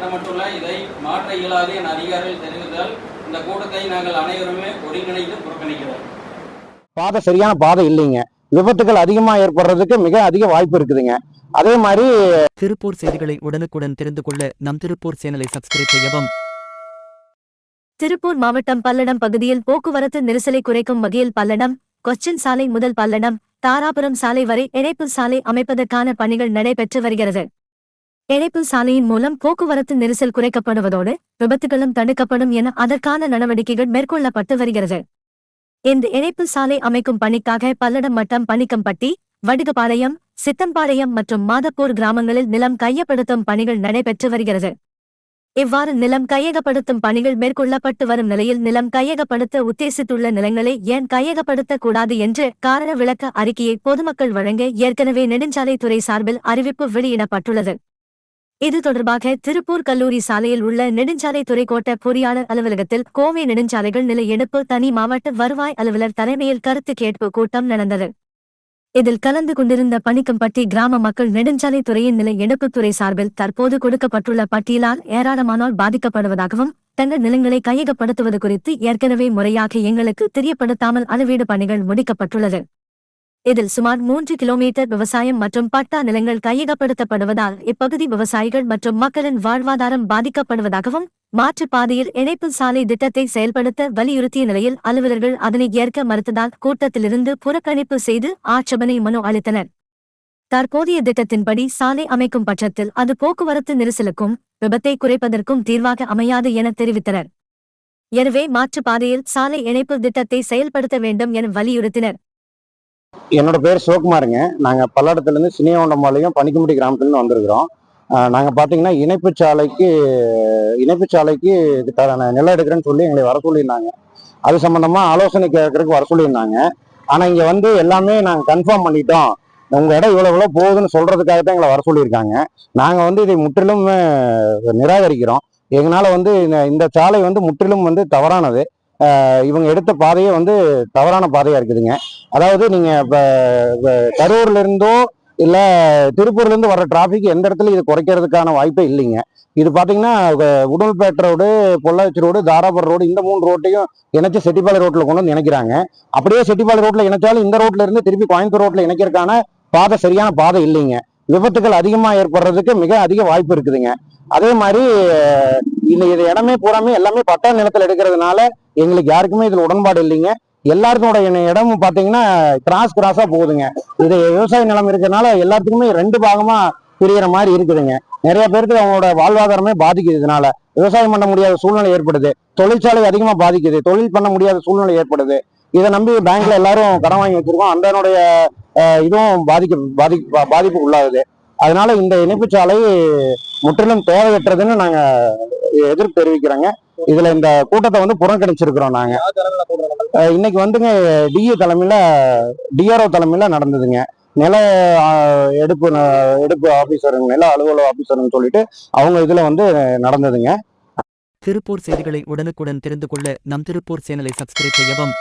திட்டமிட்டுள்ள இதை மாற்ற இயலாது என அதிகாரிகள் தெரிவித்தால் இந்த கூட்டத்தை நாங்கள் அனைவருமே ஒருங்கிணைந்து புறக்கணிக்கிறோம். பாதை சரியான பாதை இல்லைங்க. விபத்துகள் அதிகமா ஏற்படுறதுக்கு மிக அதிக வாய்ப்பு இருக்குதுங்க. அதே மாதிரி திருப்பூர் செய்திகளை உடனுக்குடன் தெரிந்து கொள்ள நம் திருப்பூர் சேனலை சப்ஸ்கிரைப் செய்யவும். திருப்பூர் மாவட்டம் பல்லடம் பகுதியில் போக்குவரத்து நெரிசலை குறைக்கும் வகையில் பல்லடம் கொச்சின் சாலை முதல் பல்லடம் தாராபுரம் சாலை வரை இணைப்பு சாலை அமைப்பதற்கான பணிகள் நடைபெற்று வருகிறது. இணைப்பு சாலையின் மூலம் போக்குவரத்து நெரிசல் குறைக்கப்படுவதோடு விபத்துகளும் தடுக்கப்படும் என அதற்கான நடவடிக்கைகள் மேற்கொள்ளப்பட்டு வருகிறது. இந்த இணைப்பு சாலை அமைக்கும் பணிக்காக பல்லடம் மட்டம் பணிக்கம்பட்டி வடுகபாளையம் சித்தம்பாளையம் மற்றும் மாதப்பூர் கிராமங்களில் நிலம் கையப்படுத்தும் பணிகள் நடைபெற்று வருகிறது. இவ்வாறு நிலம் கையகப்படுத்தும் பணிகள் மேற்கொள்ளப்பட்டு வரும் நிலையில் நிலம் கையகப்படுத்த உத்தேசித்துள்ள நிலங்களை ஏன் கையகப்படுத்தக்கூடாது என்று காரண விளக்க அறிக்கையை பொதுமக்கள் வழங்க ஏற்கனவே நெடுஞ்சாலைத்துறை சார்பில் அறிவிப்பு வெளியிடப்பட்டுள்ளது. இது தொடர்பாக திருப்பூர் கல்லூரி சாலையில் உள்ள நெடுஞ்சாலைத்துறை கோட்ட பொறியாளர் அலுவலகத்தில் கோவை நெடுஞ்சாலைகள் நிலை எடுப்பு தனி மாவட்ட வருவாய் அலுவலர் தலைமையில் கருத்து கேட்பு கூட்டம் நடந்தது. இதில் கலந்து கொண்டிருந்த பணிக்கம்பட்டி கிராம மக்கள் நெடுஞ்சாலை துறையின் நிலை எடுப்புத்துறை சார்பில் தற்போது கொடுக்கப்பட்டுள்ள பட்டியலால் ஏராளமானோர் பாதிக்கப்படுவதாகவும் தங்கள் நிலங்களை கையகப்படுத்துவது குறித்து ஏற்கனவே முறையாக எங்களுக்கு தெரியப்படுத்தாமல் அளவீடு பணிகள் முடிக்கப்பட்டுள்ளது. இதில் சுமார் மூன்று கிலோமீட்டர் விவசாயம் மற்றும் பட்டா நிலங்கள் கையகப்படுத்தப்படுவதால் இப்பகுதி விவசாயிகள் மற்றும் மக்களின் வாழ்வாதாரம் பாதிக்கப்படுவதாகவும் மாற்றுப் பாதையில் இணைப்பு சாலை திட்டத்தை செயல்படுத்த வலியுறுத்திய நிலையில் அலுவலர்கள் அதனை ஏற்க மறுத்ததால் கூட்டத்திலிருந்து புறக்கணிப்பு செய்து ஆட்சேபனை மனு அளித்தனர். தற்போதைய திட்டத்தின்படி சாலை அமைக்கும் பட்சத்தில் அது போக்குவரத்து நெரிசலுக்கும் விபத்தை குறைப்பதற்கும் தீர்வாக அமையாது என தெரிவித்தனர். எனவே மாற்றுப் பாதையில் சாலை இணைப்பு திட்டத்தை செயல்படுத்த வேண்டும் என வலியுறுத்தினர். என்னோட பேர் சிவகுமாருங்க. நாங்கள் பல்லடத்துலேருந்து இருந்து பனிக்கும்படி கிராமத்துலேருந்து வந்திருக்கிறோம். நாங்கள் பார்த்தீங்கன்னா இணைப்பு சாலைக்கு இணைப்பு சாலைக்கு இதுக்கான நிலம் எடுக்கிறேன்னு சொல்லி எங்களை வர சொல்லியிருந்தாங்க. அது சம்மந்தமாக ஆலோசனை கேட்கறதுக்கு வர சொல்லியிருந்தாங்க. ஆனால் இங்கே வந்து எல்லாமே நாங்கள் கன்ஃபார்ம் பண்ணிட்டோம். உங்கள் இடம் இவ்வளோ இவ்வளோ போகுதுன்னு சொல்கிறதுக்காக தான் எங்களை வர சொல்லியிருக்காங்க. நாங்கள் வந்து இதை முற்றிலும் நிராகரிக்கிறோம். எங்களால் வந்து இந்த- இந்த சாலை வந்து முற்றிலும் வந்து தவறானது. இவங்க எடுத்த பாதையே வந்து தவறான பாதையா இருக்குதுங்க. அதாவது நீங்க இப்போ கரூர்லேருந்தோ கரூர்ல இருந்தோ இல்ல திருப்பூர்ல இருந்து வர டிராபிக் எந்த இடத்துல இது குறைக்கிறதுக்கான வாய்ப்பே இல்லைங்க. இது பாத்தீங்கன்னா அஹ் உடல்பேட்டை road Pollachi road Dharapuram road இந்த மூணு ரோட்டையும் இணைச்சு செட்டிப்பாளைய ரோட்ல கொண்டு வந்து இணைக்கிறாங்க. அப்படியே செட்டிப்பாளைய ரோட்ல இணைச்சாலும் இந்த ரோட்ல இருந்து திருப்பி கோயம்புத்தூர் ரோட்ல இணைக்கிறதுக்கான பாதை சரியான பாதை இல்லைங்க. விபத்துகள் அதிகமா ஏற்படுறதுக்கு மிக அதிக வாய்ப்பு இருக்குதுங்க. அதே மாதிரி இந்த இது இடமே பூராமே எல்லாமே பட்டா நிலத்துல எடுக்கிறதுனால எங்களுக்கு யாருக்குமே இதுல உடன்பாடு இல்லைங்க. எல்லாருக்கோட இடமும் பாத்தீங்கன்னா கிராஸ் கிராஸா போகுதுங்க. இது விவசாய நிலம் இருக்கிறதுனால எல்லாத்துக்குமே ரெண்டு பாகமா பிரியிற மாதிரி இருக்குதுங்க. நிறைய பேருக்கு அவங்களோட வாழ்வாதாரமே பாதிக்குது இதனால விவசாயம் பண்ண முடியாத சூழ்நிலை ஏற்படுது. தொழிற்சாலை அதிகமா பாதிக்குது. தொழில் பண்ண முடியாத சூழ்நிலை ஏற்படுது. இதை நம்பி பேங்க்ல எல்லாரும் கடன் வாங்கி வச்சிருக்கோம். அந்தனுடைய இதுவும் பாதிக்க பாதி பா- உள்ளாகுது. அதனால இந்த இணைப்புச் சாலை முற்றிலும் தேவையற்றதுன்னு நாங்க எதிர்ப்பு தெரிவிக்கிறோங்க. இதுல இந்த கூட்டத்தை வந்து புறக்கணிச்சிருக்கிறோம் நாங்க. இன்னைக்கு வந்துங்க டிஏ தலைமையில டிஆர்ஓ தலைமையில நடந்ததுங்க. நில எடுப்பு எடுப்பு ஆபீசருங்க நில அலுவலக ஆபீசர்னு சொல்லிட்டு அவங்க இதுல வந்து நடந்ததுங்க. திருப்பூர் செய்திகளை உடனுக்குடன் தெரிந்து கொள்ள நம் திருப்பூர் சேனலை சப்ஸ்கிரைப் செய்யவும்